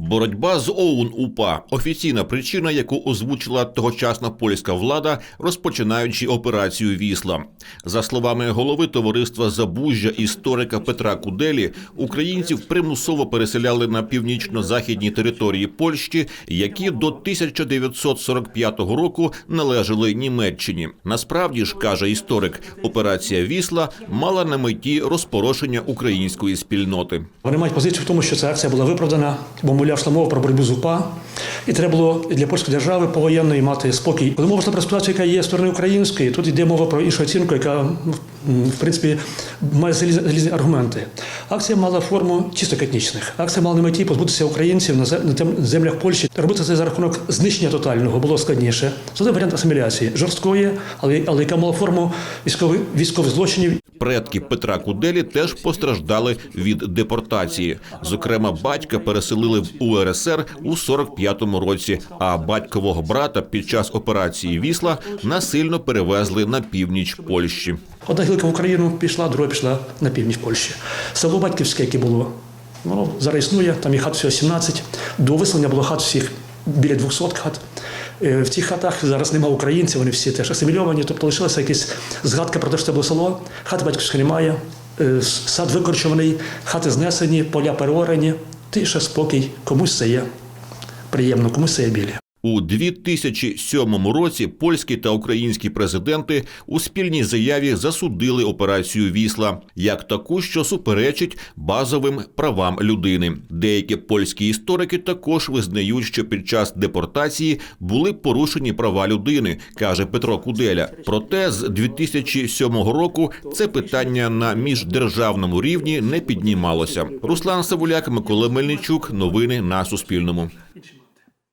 Боротьба з ОУН УПА офіційна причина, яку озвучила тогочасна польська влада, розпочинаючи операцію Вісла. За словами голови товариства Забужжя історика Петра Куделі, українців примусово переселяли на північно-західні території Польщі, які до 1945 року належали Німеччині. Насправді ж каже історик, операція Вісла мала на меті розпорошення української спільноти. Вони мають позицію в тому, що ця акція була виправдана, бо мовляв йшла мова про боротьбу з УПА, і треба було для польської держави повоєнної мати спокій. Коли мова йшла про ситуацію, яка є сторони української, тут йде мова про іншу оцінку, яка в принципі має залізні, аргументи. Акція мала форму чисто етнічних. Акція мала на меті позбутися українців на землях Польщі. Робити це за рахунок знищення тотального було складніше. Це варіант асиміляції жорсткої, але, але яка мала форму військових військових злочинів Предки Петра Куделі теж постраждали від депортації. Зокрема, батька переселили в УРСР у 45-му році, а батькового брата під час операції Вісла насильно перевезли на північ Польщі. Одна гілка в Україну пішла, друга пішла на північ Польщі. Село Батьківське, яке було, воно зараз існує, там є хат всього 17. До виселення було хат всіх біля 200 хат. Е, В цих хатах зараз немає українців, вони всі теж асимільовані, тобто лишилася якась згадка про те, що це було село. Хати батьківська немає, е, сад викорчуваний, хати знесені, поля переорені, Тиша, спокій, комусь це є приємно, комусь це є білі. У 2007 році польські та українські президенти у спільній заяві засудили операцію Вісла як таку, що суперечить базовим правам людини. Деякі польські історики також визнають, що під час депортації були порушені права людини, каже Петро Куделя. Проте з 2007 року це питання на міждержавному рівні не піднімалося. Руслан Савуляк, Микола Мельничук. Новини на Суспільному.